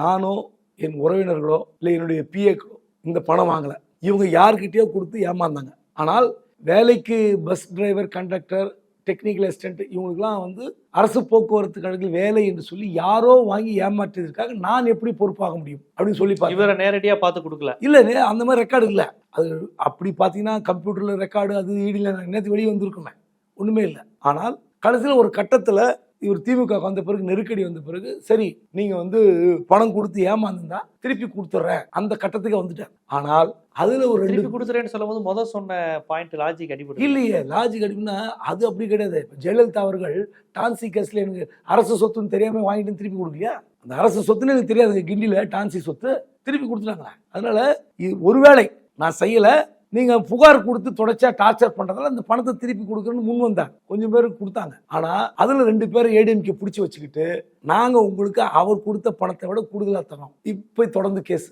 நானோ என் உறவினர்களோ இல்லை என்னுடைய பிஏக்கோ இந்த பணம் வாங்கலை. இவங்க யார்கிட்டயோ கொடுத்து ஏமாந்தாங்க. ஆனால் வேலைக்கு bus driver conductor technical assistant இவங்களுக்குலாம் வந்து அரசு போக்குவரத்து கழகத்தில் வேலை என்று சொல்லி யாரோ வாங்கி ஏமாற்றியதற்காக நான் எப்படி பொறுப்பாக முடியும் அப்படின்னு சொல்லி இவரை நேரடியா பார்த்து கொடுக்கல. இல்லைண்ணே அந்த மாதிரி ரெக்கார்டு இல்லை. அது அப்படி பார்த்தீங்கன்னா கம்ப்யூட்டரில் ரெக்கார்டு அது ஈடியில் நேற்று வெளியே வந்திருக்குமே. ஒன்றுமே இல்லை. ஆனால் கடைசியில் ஒரு கட்டத்தில் இவர் திமுக வந்த பிறகு நெருக்கடி வந்த பிறகு சரி நீங்கள் வந்து பணம் கொடுத்து ஏமாந்துருந்தா திருப்பி கொடுத்துட்றேன் அந்த கட்டத்துக்கு வந்துட்டேன் ஆனால் அதில் ஒரு ரெண்டு திருப்பி கொடுத்துறேன்னு சொல்லும் போது முதல் சொன்ன பாயிண்ட் லாஜிக் அடிபட்டு இல்லையே லாஜிக் அடிப்புனா அது அப்படி கிடையாது. ஜெயலலிதா அவர்கள் டான்சி கேஸில் எனக்கு அரசு சொத்துன்னு தெரியாமல் வாங்கிட்டு திருப்பி கொடுக்கலையா? அந்த அரசு சொத்துன்னு எனக்கு தெரியாது. கிண்டியில் டான்சி சொத்து திருப்பி கொடுத்துட்டாங்களே? அதனால இது ஒருவேளை நான் செய்யலை நீங்கள் புகார் கொடுத்து தொடர்ச்சியா டார்ச்சர் பண்ணுறதால அந்த பணத்தை திருப்பி கொடுக்குறேன்னு முன் வந்தாங்க கொஞ்சம் பேருக்கு கொடுத்தாங்க. ஆனால் அதில் ரெண்டு பேர் ஏடிஎம்கே பிடிச்சி வச்சுக்கிட்டு நாங்கள் உங்களுக்கு அவர் கொடுத்த பணத்தை விட கூடுதலாக தரோம் இப்போ தொடர்ந்து கேஸ்